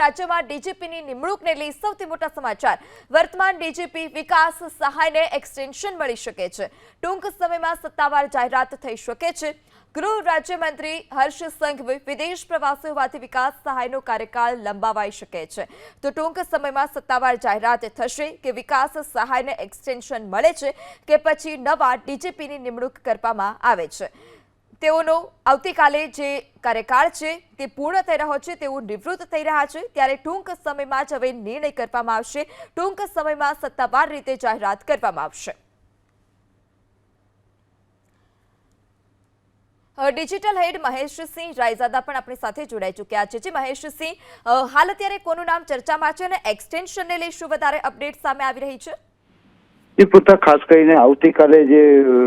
રાજ્યમાં ડીજીપીની નિમણૂકને લઈ સૌથી મોટા સમાચાર. વર્તમાન ડીજીપી વિકાસ સહાયને એક્સટેન્શન મળી શકે છે. ટૂંક સમયમાં સત્તાવાર જાહેરાત થઈ શકે છે. ગૃહ રાજ્યમંત્રી હર્ષ સંઘવી વિદેશ પ્રવાસે હોવાથી વિકાસ સહાયનો કાર્યકાળ લંબાવાઈ શકે છે. તો ટૂંક સમયમાં સત્તાવાર જાહેરાત થશે કે વિકાસ સહાયને એક્સટેન્શન મળે છે કે પછી નવા ડીજીપીની નિમણૂક કરવામાં આવે છે. તેઓનો આવતીકાલે જે કાર્યકાળ છે તે પૂર્ણ થઈ રહ્યો છે, તેઓ નિવૃત્ત થઈ રહ્યા છે. ત્યારે ટૂંક સમયમાં જ હવે નિર્ણય કરવામાં આવશે. ટૂંક સમયમાં સત્તાવાર રીતે જાહેરાત કરવામાં આવશે. ડિજિટલ હેડ મહેશસિંહ રાયઝાદા પણ આપણી સાથે જોડાઈ ચૂક્યા છે. જે મહેશસિંહ હાલ અત્યારે કોનું નામ ચર્ચામાં છે અને એક્સટેન્શનને લઈ શું વધારે અપડેટ સામે આવી રહી છે? પોતા ખાસ કરીને આવતીકાલે જે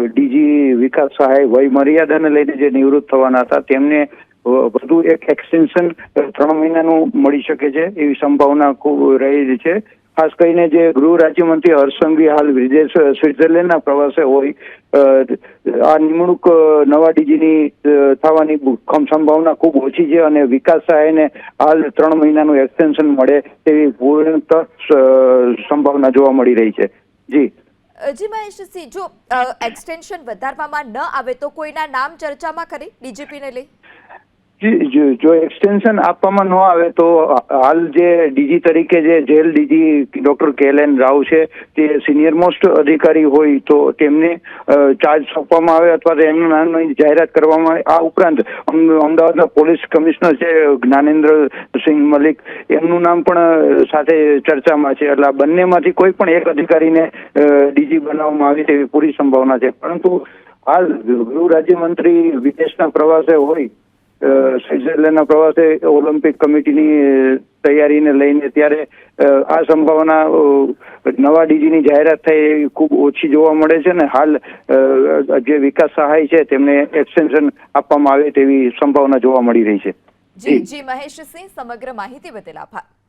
ડીજી વિકાસ સહાય વય મર્યાદાને લઈને જે નિવૃત્ત થવાના હતા, તેમને વધુ એક એક્સટેન્શન ત્રણ મહિનાનું મળી શકે છે એવી સંભાવના ખૂબ રહેલી છે. ખાસ કરીને જે ગૃહ રાજ્યમંત્રી હર્ષંગી હાલ વિદેશ સ્વિટ્ઝરલેન્ડના પ્રવાસે હોય આ નિમણૂક નવા ડીજીની થવાની સંભાવના ખૂબ ઓછી છે અને વિકાસ સહાયને હાલ ત્રણ મહિનાનું એક્સટેન્શન મળે તેવી પૂર્ણતઃ સંભાવના જોવા મળી રહી છે. જી અ, જી મહેશસિંહ જો એક્સટેન્શન વધારવામાં ન આવે તો કોઈના નામ ચર્ચામાં ખરી? ડીજીપીને લઈ. જી, એક્સટેન્શન આપવામાં ન આવે તો હાલ જે ડીજી તરીકે જે jail DG doctor K N Rao છે તે સિનિયર મોસ્ટ અધિકારી હોય તો તેમને ચાર્જ સોંપવામાં આવે અથવા તો એમના નામની જાહેરાત કરવામાં આવે. આ ઉપરાંત અમ- અમદાવાદના પોલીસ કમિશનર છે જ્ઞાનેન્દ્ર સિંહ મલિક એમનું નામ પણ સાથે ચર્ચામાં છે. એટલે આ બંનેમાંથી કોઈ પણ એક અધિકારીને ડીજી બનાવવામાં આવે તેવી પૂરી સંભાવના છે. પરંતુ હાલ ગૃહ રાજ્યમંત્રી વિદેશના પ્રવાસે હોય અ, સ્વિટ્ઝરલેન્ડના પ્રવાસે ઓલિમ્પિક કમિટીની તૈયારીને લઈને ત્યારે આ સંભાવના નવા ડીજીની જાહેરાત થાય એવી ખૂબ ઓછી જોવા મળે છે ને હાલ જે વિકાસ સહાય છે તેમને એક્સટેન્શન આપવામાં આવે તેવી સંભાવના જોવા મળી રહી છે. જી જી મહેશસિંહ સમગ્ર માહિતી બદલ આભાર.